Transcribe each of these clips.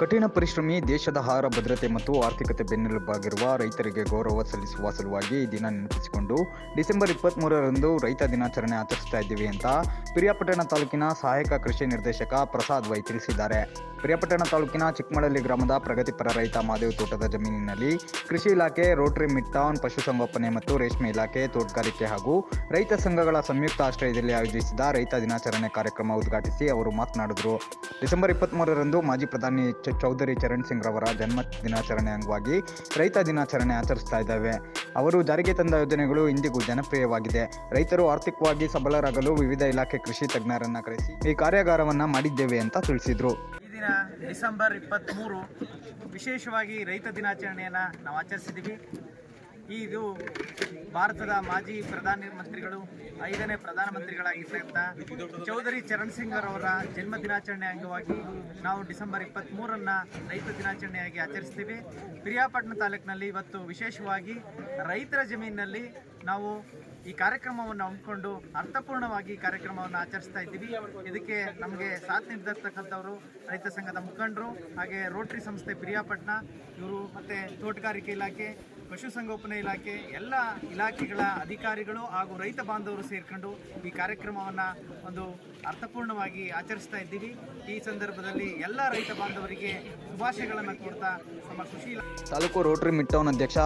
ಕಠಿಣ ಪರಿಶ್ರಮಿ, ದೇಶದ ಆಹಾರ ಭದ್ರತೆ ಮತ್ತು ಆರ್ಥಿಕತೆ ಬೆನ್ನೆಲುಬಾಗಿರುವ ರೈತರಿಗೆ ಗೌರವ ಸಲ್ಲಿಸುವ ಸಲುವಾಗಿ ದಿನ ನೆನಪಿಸಿಕೊಂಡು ಡಿಸೆಂಬರ್ ಇಪ್ಪತ್ತ್ಮೂರರಂದು ರೈತ ದಿನಾಚರಣೆ ಆಚರಿಸ್ತಾ ಇದ್ದೀವಿ ಅಂತ ಪಿರಿಯಾಪಟ್ಟಣ ತಾಲೂಕಿನ ಸಹಾಯಕ ಕೃಷಿ ನಿರ್ದೇಶಕ ಪ್ರಸಾದ್ ವೈ ತಿಳಿಸಿದ್ದಾರೆ. ಪಿರಿಯಾಪಟ್ಟಣ ತಾಲೂಕಿನ ಚಿಕ್ಕಮಳಲಿ ಗ್ರಾಮದ ಪ್ರಗತಿಪರ ರೈತ ಮಾದೇವ್ ತೋಟದ ಜಮೀನಿನಲ್ಲಿ ಕೃಷಿ ಇಲಾಖೆ, ರೋಟರಿ ಮಿಡ್ ಟೌನ್ ಪಶುಸಂಗೋಪನೆ ಮತ್ತು ರೇಷ್ಮೆ ಇಲಾಖೆ ತೋಟಗಾರಿಕೆ ಹಾಗೂ ರೈತ ಸಂಘಗಳ ಸಂಯುಕ್ತ ಆಶ್ರಯದಲ್ಲಿ ಆಯೋಜಿಸಿದ ರೈತ ದಿನಾಚರಣೆ ಕಾರ್ಯಕ್ರಮ ಉದ್ಘಾಟಿಸಿ ಅವರು ಮಾತನಾಡಿದರು. ಡಿಸೆಂಬರ್ ಇಪ್ಪತ್ತ್ಮೂರರಂದು ಮಾಜಿ ಪ್ರಧಾನಿ ಚೌಧರಿ ಚರಣ್ ಸಿಂಗ್ ರವರ ಜನ್ಮ ದಿನಾಚರಣೆ ಅಂಗವಾಗಿ ರೈತ ದಿನಾಚರಣೆ ಆಚರಿಸ್ತಾ ಇದ್ದಾವೆ. ಅವರು ಜಾರಿಗೆ ತಂದ ಯೋಜನೆಗಳು ಇಂದಿಗೂ ಜನಪ್ರಿಯವಾಗಿದೆ. ರೈತರು ಆರ್ಥಿಕವಾಗಿ ಸಬಲರಾಗಲು ವಿವಿಧ ಇಲಾಖೆ ಕೃಷಿ ತಜ್ಞರನ್ನ ಕರೆಸಿ ಈ ಕಾರ್ಯಾಗಾರವನ್ನ ಮಾಡಿದ್ದೇವೆ ಅಂತ ತಿಳಿಸಿದ್ರು. ದಿನ ಡಿಸೆಂಬರ್ ಇಪ್ಪತ್ತ್ಮೂರು ವಿಶೇಷವಾಗಿ ರೈತ ದಿನಾಚರಣೆಯನ್ನು ನಾವು ಆಚರಿಸಿದ್ದೀವಿ. ಇದು ಭಾರತದ ಮಾಜಿ ಪ್ರಧಾನಿ ಮಂತ್ರಿಗಳು, ಐದನೇ ಪ್ರಧಾನಮಂತ್ರಿಗಳಾಗಿರ್ತಕ್ಕಂಥ ಚೌಧರಿ ಚರಣ್ ಸಿಂಗ್ ಅವರ ಜನ್ಮ ದಿನಾಚರಣೆ ಅಂಗವಾಗಿ ನಾವು ಡಿಸೆಂಬರ್ ಇಪ್ಪತ್ತ್ಮೂರನ್ನು ರೈತ ದಿನಾಚರಣೆಯಾಗಿ ಆಚರಿಸ್ತೀವಿ. ಪಿರಿಯಾಪಟ್ಟಣ ತಾಲೂಕಿನಲ್ಲಿ ಇವತ್ತು ವಿಶೇಷವಾಗಿ ರೈತರ ಜಮೀನಿನಲ್ಲಿ ನಾವು ಈ ಕಾರ್ಯಕ್ರಮವನ್ನು ಹಮ್ಮಿಕೊಂಡು ಅರ್ಥಪೂರ್ಣವಾಗಿ ಈ ಕಾರ್ಯಕ್ರಮವನ್ನು ಆಚರಿಸ್ತಾ ಇದ್ದೀವಿ. ಇದಕ್ಕೆ ನಮಗೆ ಸಾಥ್ ನೀಡಿರ್ತಕ್ಕಂಥವರು ರೈತ ಸಂಘದ ಮುಖಂಡರು, ಹಾಗೆ ರೋಟ್ರಿ ಸಂಸ್ಥೆ ಪ್ರಿಯಾಪಟ್ಟಣ, ಇವರು ಮತ್ತು ತೋಟಗಾರಿಕೆ ಇಲಾಖೆ ಪಶುಸಂಗೋಪನೆ ಇಲಾಖೆ, ಎಲ್ಲ ಇಲಾಖೆಗಳ ಅಧಿಕಾರಿಗಳು ಹಾಗೂ ರೈತ ಬಾಂಧವರು ಸೇರಿಕೊಂಡು ಈ ಕಾರ್ಯಕ್ರಮವನ್ನು ಒಂದು ಅರ್ಥಪೂರ್ಣವಾಗಿ ಆಚರಿಸ್ತಾ ಇದ್ದೀವಿ. ಈ ಸಂದರ್ಭದಲ್ಲಿ ಎಲ್ಲ ರೈತ ಬಾಂಧವರಿಗೆ ಶುಭಾಶಯಗಳನ್ನು ಕೊಡ್ತಾ ನಮ್ಮ ಕೃಷಿ ತಾಲೂಕು ರೋಟರಿ ಮಿಟ್ಟೌನ್ ಅಧ್ಯಕ್ಷ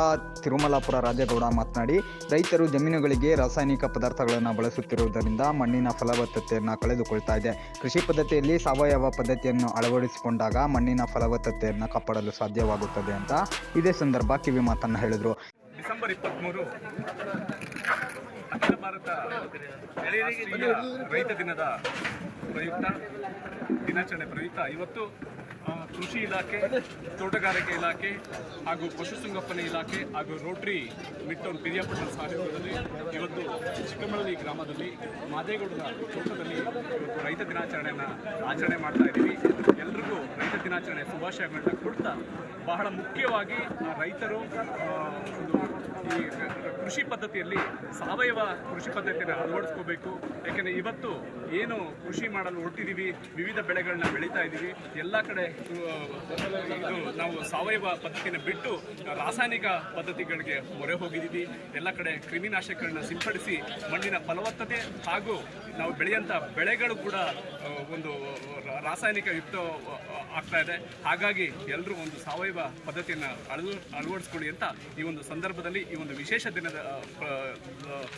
ತಿರುಮಲಾಪುರ ರಾಜೇಗೌಡ ಮಾತನಾಡಿ, ರೈತರು ಜಮೀನುಗಳಿಗೆ ರಾಸಾಯನಿಕ ಪದಾರ್ಥಗಳನ್ನು ಬಳಸುತ್ತಿರುವುದರಿಂದ ಮಣ್ಣಿನ ಫಲವತ್ತತೆಯನ್ನು ಕಳೆದುಕೊಳ್ತಾ ಇದೆ. ಕೃಷಿ ಪದ್ಧತಿಯಲ್ಲಿ ಸಾವಯವ ಪದ್ಧತಿಯನ್ನು ಅಳವಡಿಸಿಕೊಂಡಾಗ ಮಣ್ಣಿನ ಫಲವತ್ತತೆಯನ್ನು ಕಾಪಾಡಲು ಸಾಧ್ಯವಾಗುತ್ತದೆ ಅಂತ ಇದೇ ಸಂದರ್ಭ ಕಿವಿ ಮಾತನ್ನು ಹೇಳಿದರು. ಡಿಸೆಂಬರ್ ಇಪ್ಪತ್ತ್ಮೂರು ಅಖಿಲ ಭಾರತ ರೈತ ದಿನದ ಪ್ರಯುಕ್ತ ದಿನಾಚರಣೆ ಪ್ರಯುಕ್ತ. ಇವತ್ತು ಕೃಷಿ ಇಲಾಖೆ, ತೋಟಗಾರಿಕೆ ಇಲಾಖೆ ಹಾಗೂ ಪಶುಸಂಗೋಪನೆ ಇಲಾಖೆ ಹಾಗೂ ರೋಟರಿ ಮಿಟ್ಟೌನ್ ಪಿರಿಯಾಪಟ್ಟಣ ಸಹಯೋಗದಲ್ಲಿ ಇವತ್ತು ಚಿಕ್ಕಮಳಲಿ ಗ್ರಾಮದಲ್ಲಿ ಮಾದೇಗೌಡರ ತೋಟದಲ್ಲಿ ಇವತ್ತು ರೈತ ದಿನಾಚರಣೆಯನ್ನು ಆಚರಣೆ ಮಾಡ್ತಾ ಇದ್ದೀವಿ. ಎಲ್ರಿಗೂ ರೈತ ದಿನಾಚರಣೆ ಶುಭಾಶಯಗಳನ್ನ ಕೊಡ್ತಾ ಬಹಳ ಮುಖ್ಯವಾಗಿ ಆ ರೈತರು ಒಂದು ಈ ಕೃಷಿ ಪದ್ಧತಿಯಲ್ಲಿ ಸಾವಯವ ಕೃಷಿ ಪದ್ಧತಿಯನ್ನು ಅಳವಡಿಸ್ಕೋಬೇಕು. ಯಾಕೆಂದರೆ ಇವತ್ತು ಏನು ಕೃಷಿ ಮಾಡಲು ಹೊರಟಿದ್ದೀವಿ, ವಿವಿಧ ಬೆಳೆಗಳನ್ನ ಬೆಳೀತಾ ಇದ್ದೀವಿ. ಎಲ್ಲ ಕಡೆ, ಇದು, ನಾವು ಸಾವಯವ ಪದ್ಧತಿಯನ್ನು ಬಿಟ್ಟು ರಾಸಾಯನಿಕ ಪದ್ಧತಿಗಳಿಗೆ ಮೊರೆ ಹೋಗಿದ್ದೀವಿ. ಎಲ್ಲ ಕಡೆ ಕ್ರಿಮಿನಾಶಕಗಳನ್ನ ಸಿಂಪಡಿಸಿ ಮಣ್ಣಿನ ಫಲವತ್ತತೆ ಹಾಗೂ ನಾವು ಬೆಳೆಯಂಥ ಬೆಳೆಗಳು ಕೂಡ, ಒಂದು ರಾಸಾಯನಿಕ ಯುಕ್ತ ಆಗ್ತಾ ಇದೆ. ಹಾಗಾಗಿ ಎಲ್ಲರೂ ಒಂದು ಸಾವಯವ ಪದ್ಧತಿಯನ್ನು ಅಳವ ಅಳವಡಿಸ್ಕೊಳ್ಳಿ ಅಂತ ಈ ಒಂದು ಸಂದರ್ಭದಲ್ಲಿ ಈ ಒಂದು ವಿಶೇಷ ದಿನದ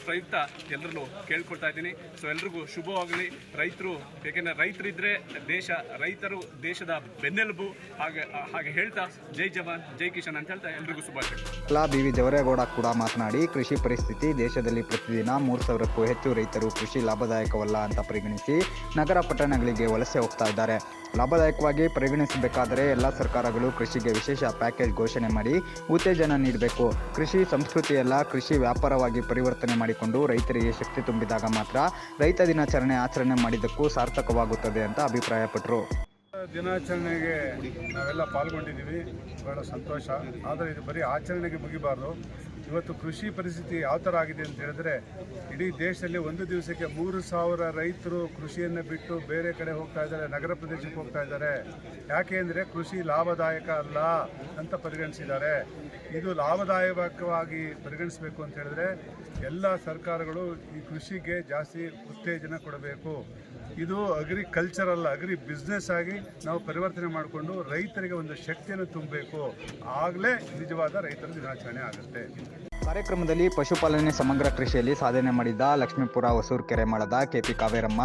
ಪ್ರಯುಕ್ತ ಎಲ್ಲರಲ್ಲೂ ಕೇಳ್ಕೊಳ್ತಾ ಇದ್ದೀನಿ. ಸೊ ಎಲ್ರಿಗೂ ಶುಭವಾಗಲಿ. ರೈತರು ಏಕೆಂದರೆ ರೈತರಿದ್ದರೆ ದೇಶ, ರೈತರು ದೇಶದ ಬೆನ್ನೆಲುಬು ಹಾಗೆ ಹಾಗೆ ಹೇಳ್ತಾ, ಜೈ ಜವಾನ್, ಜೈ ಕಿಶನ್ ಅಂತ ಹೇಳ್ತಾ ಎಲ್ರಿಗೂ ಶುಭಾಶಯ ಬಿ ವಿ ಜವರೇಗೌಡ ಕೂಡ ಮಾತನಾಡಿ, ಕೃಷಿ ಪರಿಸ್ಥಿತಿ ದೇಶದಲ್ಲಿ ಪ್ರತಿದಿನ ಮೂರು ಸಾವಿರಕ್ಕೂ ಹೆಚ್ಚು ರೈತರು ಕೃಷಿ ಲಾಭದಾಯಕವಲ್ಲ ಅಂತ ಪರಿಗಣಿಸಿ ನಗರ ಪಟ್ಟಣಗಳಿಗೆ ವಲಸೆ ಹೋಗ್ತಾ ಇದ್ದಾರೆ. ಲಾಭದಾಯಕವಾಗಿ ಪರಿಗಣಿಸಬೇಕಾದರೆ ಎಲ್ಲ ಸರ್ಕಾರಗಳು ಕೃಷಿಗೆ ವಿಶೇಷ ಪ್ಯಾಕೇಜ್ ಘೋಷಣೆ ಮಾಡಿ ಉತ್ತೇಜನ ನೀಡಬೇಕು. ಕೃಷಿ ಸಂಸ್ಕೃತಿಯೆಲ್ಲ ಕೃಷಿ ವ್ಯಾಪಾರವಾಗಿ ಪರಿವರ್ತನೆ ಮಾಡಿಕೊಂಡು ರೈತರಿಗೆ ಶಕ್ತಿ ತುಂಬಿದಾಗ ಮಾತ್ರ ರೈತ ದಿನಾಚರಣೆ ಆಚರಣೆ ಮಾಡಿದ್ದಕ್ಕೂ ಸಾರ್ಥಕವಾಗುತ್ತದೆ ಅಂತ ಅಭಿಪ್ರಾಯಪಟ್ಟರು ದಿನಾಚರಣೆಗೆ ನಾವೆಲ್ಲ ಪಾಲ್ಗೊಂಡಿದ್ದೀವಿ. ಬಹಳ ಸಂತೋಷ. ಆದರೆ ಇದು ಬರೀ ಆಚರಣೆಗೆ ಮುಗಿಬಾರ್ದು. ಇವತ್ತು ಕೃಷಿ ಪರಿಸ್ಥಿತಿ ಯಾವ ಥರ ಆಗಿದೆ ಅಂತ ಹೇಳಿದ್ರೆ, ಇಡೀ ದೇಶದಲ್ಲಿ ಒಂದು ದಿವಸಕ್ಕೆ ಮೂರು ಸಾವಿರ ರೈತರು ಕೃಷಿಯನ್ನು ಬಿಟ್ಟು ಬೇರೆ ಕಡೆ ಹೋಗ್ತಾ ಇದ್ದಾರೆ, ನಗರ ಪ್ರದೇಶಕ್ಕೆ ಹೋಗ್ತಾ ಇದ್ದಾರೆ. ಯಾಕೆ ಅಂದರೆ ಕೃಷಿ ಲಾಭದಾಯಕ ಅಲ್ಲ ಅಂತ ಪರಿಗಣಿಸಿದ್ದಾರೆ. ಇದು ಲಾಭದಾಯಕವಾಗಿ ಪರಿಗಣಿಸಬೇಕು ಅಂತ ಹೇಳಿದ್ರೆ, ಎಲ್ಲ ಸರ್ಕಾರಗಳು ಈ ಕೃಷಿಗೆ ಜಾಸ್ತಿ ಉತ್ತೇಜನ ಕೊಡಬೇಕು. ಇದು ಅಗ್ರಿಕಲ್ಚರ್ ಅಲ್ಲ ಅಗ್ರಿ ಬಿಸ್ನೆಸ್ ಆಗಿ ನಾವು ಪರಿವರ್ತನೆ ಮಾಡಿಕೊಂಡು ರೈತರಿಗೆ ಒಂದು ಶಕ್ತಿಯನ್ನು ತುಂಬಬೇಕು. ಆಗಲೇ ನಿಜವಾದ ರೈತರ ದಿನಾಚರಣೆ ಆಗುತ್ತೆ. ಕಾರ್ಯಕ್ರಮದಲ್ಲಿ ಪಶುಪಾಲನೆ ಸಮಗ್ರ ಕೃಷಿಯಲ್ಲಿ ಸಾಧನೆ ಮಾಡಿದ ಲಕ್ಷ್ಮೀಪುರ ಹೊಸೂರು ಕೆರೆಮಳದ ಕೆಪಿ ಕಾವೇರಮ್ಮ,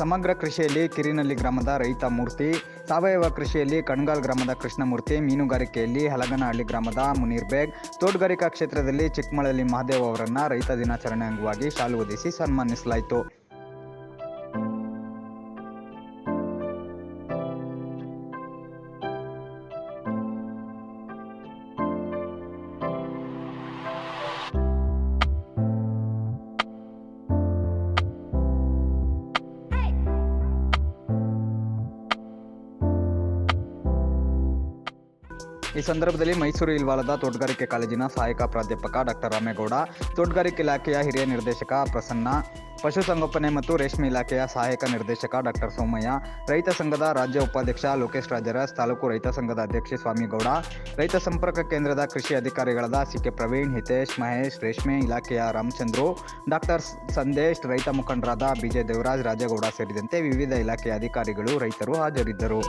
ಸಮಗ್ರ ಕೃಷಿಯಲ್ಲಿ ಕಿರಿನಲ್ಲಿ ಗ್ರಾಮದ ರೈತ ಮೂರ್ತಿ, ಸಾವಯವ ಕೃಷಿಯಲ್ಲಿ ಕಣ್ಗಾಲ್ ಗ್ರಾಮದ ಕೃಷ್ಣಮೂರ್ತಿ, ಮೀನುಗಾರಿಕೆಯಲ್ಲಿ ಹಲಗನಹಳ್ಳಿ ಗ್ರಾಮದ ಮುನೀರ್ ಬೇಗ್, ತೋಟಗಾರಿಕಾ ಕ್ಷೇತ್ರದಲ್ಲಿ ಚಿಕ್ಕಮಳಲ್ಲಿ ಮಹಾದೇವ್ ಅವರನ್ನು ರೈತ ದಿನಾಚರಣೆ ಅಂಗವಾಗಿ ಶಾಲು ಒದಿಸಿ ಸನ್ಮಾನಿಸಲಾಯಿತು. ಈ ಸಂದರ್ಭದಲ್ಲಿ ಮೈಸೂರು ಇಲ್ವಾಲದ ತೋಟಗಾರಿಕೆ ಕಾಲೇಜಿನ ಸಹಾಯಕ ಪ್ರಾಧ್ಯಾಪಕ ಡಾಕ್ಟರ್ ರಾಮೇಗೌಡ, ತೋಟಗಾರಿಕೆ ಇಲಾಖೆಯ ಹಿರಿಯ ನಿರ್ದೇಶಕ ಪ್ರಸನ್ನ ಪಶುಸಂಗೋಪನೆ ಮತ್ತು ರೇಷ್ಮೆ ಇಲಾಖೆಯ ಸಹಾಯಕ ನಿರ್ದೇಶಕ ಡಾಕ್ಟರ್ ಸೋಮಯ್ಯ, ರೈತ ಸಂಘದ ರಾಜ್ಯ ಉಪಾಧ್ಯಕ್ಷ ಲೋಕೇಶ್ ರಾಜರಸ್, ತಾಲೂಕು ರೈತ ಸಂಘದ ಅಧ್ಯಕ್ಷೆ ಸ್ವಾಮಿಗೌಡ, ರೈತ ಸಂಪರ್ಕ ಕೇಂದ್ರದ ಕೃಷಿ ಅಧಿಕಾರಿಗಳಾದ ಸಿಕೆ ಪ್ರವೀಣ್, ಹಿತೇಶ್, ಮಹೇಶ್, ರೇಷ್ಮೆ ಇಲಾಖೆಯ ರಾಮಚಂದ್ರು, ಡಾಕ್ಟರ್ ಸಂದೇಶ್, ರೈತ ಮುಖಂಡರಾದ ಬಿಜೆ ದೇವರಾಜ್, ರಾಜೇಗೌಡ ಸೇರಿದಂತೆ ವಿವಿಧ ಇಲಾಖೆಯ ಅಧಿಕಾರಿಗಳು, ರೈತರು ಹಾಜರಿದ್ದರು.